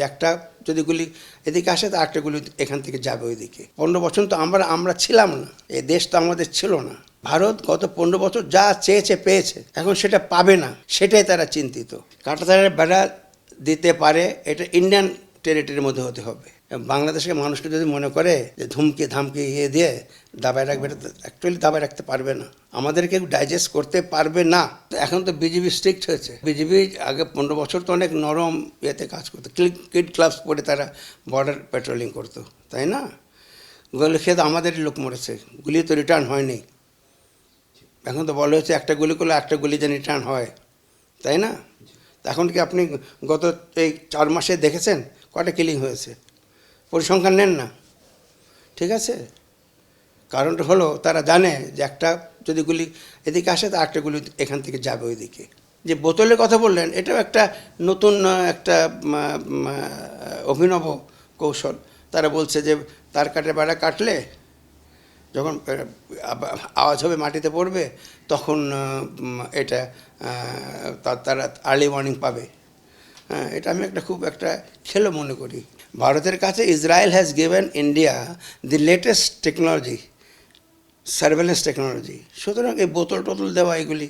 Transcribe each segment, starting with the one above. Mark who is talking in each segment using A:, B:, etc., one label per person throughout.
A: একটা যদি গুলি এদিকে আসে, তো একটা গুলি এখান থেকে যাবে ওইদিকে। পনেরো বছর তো আমরা আমরা ছিলাম না। এ দেশ তো আমাদের ছিল না। ভারত গত পনেরো বছর যা চেয়েছে, পেয়েছে। এখন সেটা পাবে না। সেটাই তারা চিন্তিত। কাটাতারের বেড়া দিতে পারে, এটা ইন্ডিয়ান টেরিটরির মধ্যে হতে হবে। বাংলাদেশের মানুষকে যদি মনে করে যে ধুমকে, ধামকে ইয়ে দিয়ে দাবায় রাখবে, এটা অ্যাকচুয়ালি দাবায় রাখতে পারবে না। আমাদেরকে ডাইজেস্ট করতে পারবে না। এখন তো বিজেপি স্ট্রিক্ট হয়েছে। বিজেপি আগে পনেরো বছর তো অনেক নরম ইয়েতে কাজ করতো। কিড ক্লাবস পরে তারা বর্ডার পেট্রোলিং করতো, তাই না? গুলি খেয়ে তো আমাদেরই লোক মরেছে। গুলি তো রিটার্ন হয়নি। এখন তো বলা হচ্ছে একটা গুলি করলে একটা গুলি যেন রিটার্ন হয়, তাই না? এখন কি আপনি গত এই চার মাসে দেখেছেন? কটা কিলিং হয়েছে? পরিসংখ্যান নেন না। ঠিক আছে? কারণটা হলো, তারা জানে যে একটা যদি গুলি এদিকে আসে, তো একটা গুলি এখান থেকে যাবে ওইদিকে। যে বোতলের কথা বললেন, এটাও একটা নতুন একটা অভিনব কৌশল। তারা বলছে যে, তার কাটে বেড়া কাটলে যখন আওয়াজ হবে, মাটিতে পড়বে, তখন এটা তারা আর্লি ওয়ার্নিং পাবে। হ্যাঁ এটা আমি একটা খুব একটা খেলো মনে করি। ভারতের কাছে Israel has given India the latest technology surveillance technology সুতরাং এই বোতল টোতল দেওয়া, এগুলি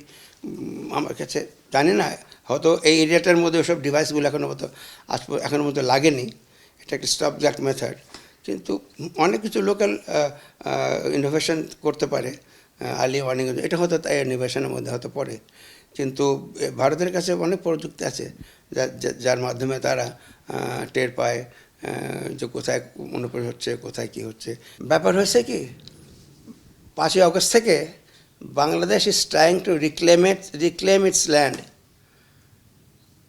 A: আমার কাছে জানি না, হয়তো এই এরিয়াটার মধ্যে ওসব ডিভাইসগুলো এখনও মতো আজ এখনও মতো লাগেনি। এটা একটা স্টপ দ্যাট মেথড কিন্তু অনেক কিছু লোকাল ইনোভেশন করতে পারে আর্লি ওয়ার্নিং এটা হয়তো তাই ইনোভেশনের মধ্যে হয়তো পড়ে। কিন্তু ভারতের কাছে অনেক প্রযুক্তি আছে যার মাধ্যমে তারা টের পায় যে কোথায় অনুপ্রবেশ হচ্ছে, কোথায় কি হচ্ছে। ব্যাপার হয়েছে কি, পাঁচই আগস্ট থেকে Bangladesh is trying to reclaim it reclaim its land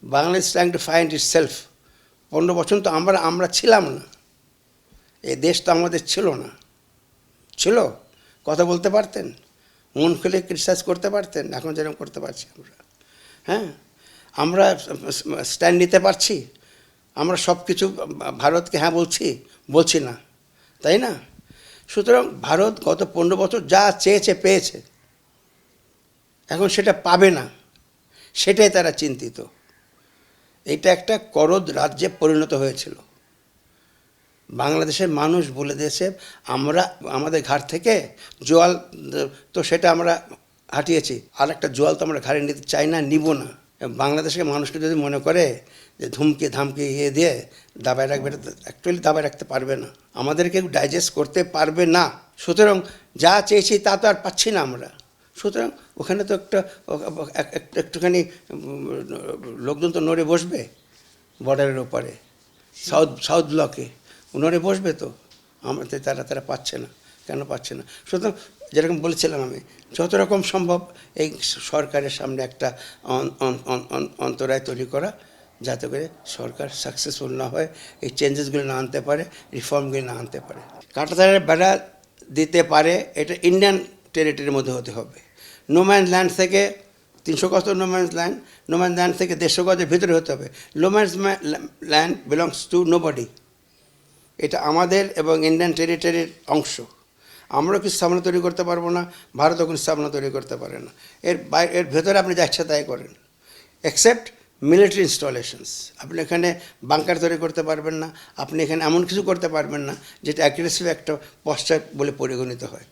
A: Bangladesh trying to find itself পনেরো বছর তো আমরা আমরা ছিলাম না। এই দেশ তো আমাদের ছিল না। ছিল? কথা বলতে পারতেন? মন খুলে ক্রিটিসাইজ করতে পারতেন, এখন যেরকম করতে পারছি আমরা। হ্যাঁ? আমরা স্ট্যান্ড নিতে পারছি, আমরা সব কিছু ভারতকে হ্যাঁ বলছি বলছি না, তাই না? সুতরাং ভারত গত পনেরো বছর যা চেয়েছে, পেয়েছে। এখন সেটা পাবে না, সেটাই তারা চিন্তিত। এটা একটা করদ রাজ্যে পরিণত হয়েছিল। বাংলাদেশের মানুষ বলে দিয়েছে, আমরা, আমাদের ঘাট থেকে জল তো সেটা আমরা হাঁটিয়েছি। আর একটা জল তো আমরা ঘাড়ে নিতে চাই না, নিব না। বাংলাদেশের মানুষকে যদি মনে করে যে ধুমকে ধামকে ইয়ে দিয়ে দাবায় রাখবে, এটা অ্যাকচুয়ালি দাবায় রাখতে পারবে না। আমাদেরকে ডাইজেস্ট করতে পারবে না। সুতরাং যা চেয়েছি তা তো আর পাচ্ছি না আমরা। সুতরাং ওখানে তো একটা এক- এক- একটুখানি লোকজন তো নড়ে বসবে বর্ডারের ওপারে সাউথ সাউথ ব্লকে নড়ে বসবে তো? আমাদের তারা তারা পাচ্ছে না। কেন পাচ্ছে না? সুতরাং যেরকম বলেছিলাম আমি, যত রকম সম্ভব এই সরকারের সামনে একটা অন- অন- অন- অন- অন্তরায় তৈরি করা, যাতে করে সরকার সাকসেসফুল না হয়, এই চেঞ্জেসগুলো না আনতে পারে রিফর্মগুলি না আনতে পারে। কাঁটাতারের বেড়া দিতে পারে, এটা ইন্ডিয়ান টেরিটরির মধ্যে হতে হবে। নোম্যান ল্যান্ড থেকে তিনশো গজ নোম্যান্স ল্যান্ড নোম্যান্স ল্যান্ড থেকে দেড়শো গজের ভিতরে হতে হবে। No man's land belongs to nobody এটা আমাদের এবং ইন্ডিয়ান টেরিটরির অংশ। আমরাও কিছু স্থাপনা তৈরি করতে পারব না ভারতও কোনো স্থাপনা তৈরি করতে পারে না। এর বাই এর ভেতরে আপনি যা ইচ্ছা তাই করেন। এক্সেপ্ট মিলিটারি ইনস্টলেশনস আপনি এখানে বাংকার তৈরি করতে পারবেন না, আপনি এখানে এমন কিছু করতে পারবেন না, যেটা অ্যাগ্রেসিভ একটা পশ্চাৎ বলে পরিগণিত হয়।